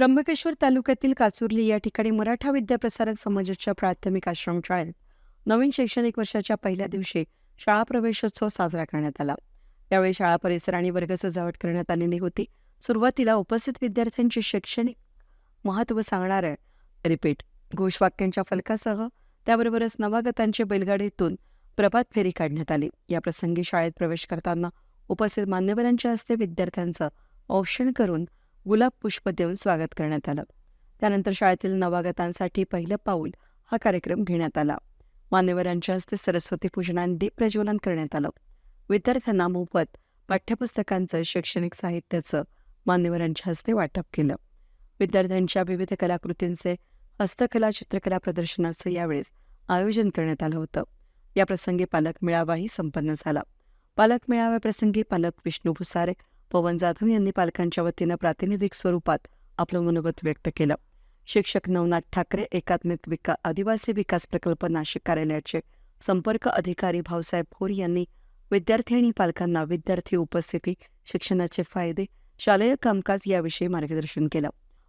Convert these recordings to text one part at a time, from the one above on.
त्र्यंबकेश्वर तालुक्यातील काचुर्ली या ठिकाणी मराठा विद्याप्रसारक समाजाच्या प्राथमिक आश्रमशाळेत नवीन शैक्षणिक वर्षाच्या पहिल्या दिवशी शाळा प्रवेशोत्सव साजरा करण्यात आला. यावेळी शाळा परिसर आणि वर्ग सजावट करण्यात आलेली होती. सुरुवातीला उपस्थित विद्यार्थ्यांचे शैक्षणिक महत्त्व सांगणारं रिपीट घोषवाक्यांच्या फलकासह त्याबरोबरच नवागतांचे बैलगाडीतून प्रभात फेरी काढण्यात आली. या प्रसंगी शाळेत प्रवेश करताना उपस्थित मान्यवरांच्या हस्ते विद्यार्थ्यांचं औक्षण करून गुलाब पुष्प देऊन स्वागत करण्यात आलं. त्यानंतर शाळेतील नवागतांसाठी पहिलं पाऊल हा कार्यक्रम घेण्यात आला. मान्यवरांच्या हस्ते सरस्वती पूजनाने दीप प्रज्वलन करण्यात आलं. विद्यार्थ्यांना मोफत पाठ्यपुस्तकांचं शैक्षणिक साहित्याचं मान्यवरांच्या हस्ते वाटप केलं. विद्यार्थ्यांच्या विविध कलाकृतींचे हस्तकला चित्रकला प्रदर्शनाचं यावेळेस आयोजन करण्यात आलं होतं. या प्रसंगी पालक मेळावाही संपन्न झाला. पालक मेळाव्याप्रसंगी पालक विष्णू भुसारे पवन जाधव यांनी पालकांच्या वतीनं प्रातिनिधिक स्वरूपात आपलं मनोगत व्यक्त केलं. शिक्षक नवनाथ ठाकरे एकात्मिक विका आदिवासी विकास प्रकल्प नाशिक कार्यालयाचे संपर्क अधिकारी भाऊसाहेब भोर यांनी विद्यार्थी आणि पालकांना विद्यार्थी उपस्थिती शिक्षणाचे फायदे शालेय कामकाज याविषयी मार्गदर्शन केलं.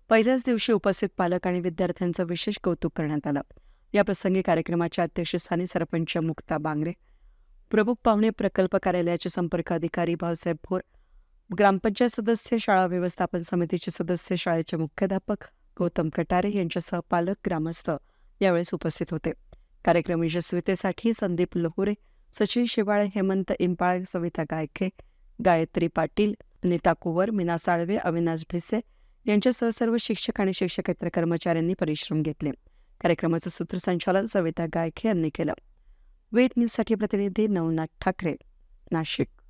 पहिल्याच दिवशी उपस्थित पालक आणि विद्यार्थ्यांचं विशेष कौतुक करण्यात आलं. या प्रसंगी कार्यक्रमाच्या अध्यक्षस्थानी सरपंच मुक्ता बांगरे प्रमुख पाहुणे प्रकल्प कार्यालयाचे संपर्क अधिकारी भाऊसाहेब भोर ग्रामपंचायत सदस्य शाळा व्यवस्थापन समितीचे सदस्य शाळेचे मुख्याध्यापक गौतम कटारे यांच्यासह पालक ग्रामस्थ यावेळेस उपस्थित होते. कार्यक्रम यशस्वीतेसाठी संदीप लोहुरे सचिन शिवाळे हेमंत इंपाळे सविता गायके गायत्री पाटील नीता कुवर मीना साळवे अविनाश भिसे यांच्यासह सर्व शिक्षक आणि शिक्षकेतर कर्मचाऱ्यांनी परिश्रम घेतले. कार्यक्रमाचं सूत्रसंचालन सविता गायके यांनी केलं. वेद न्यूजसाठी प्रतिनिधी नवनाथ ठाकरे नाशिक.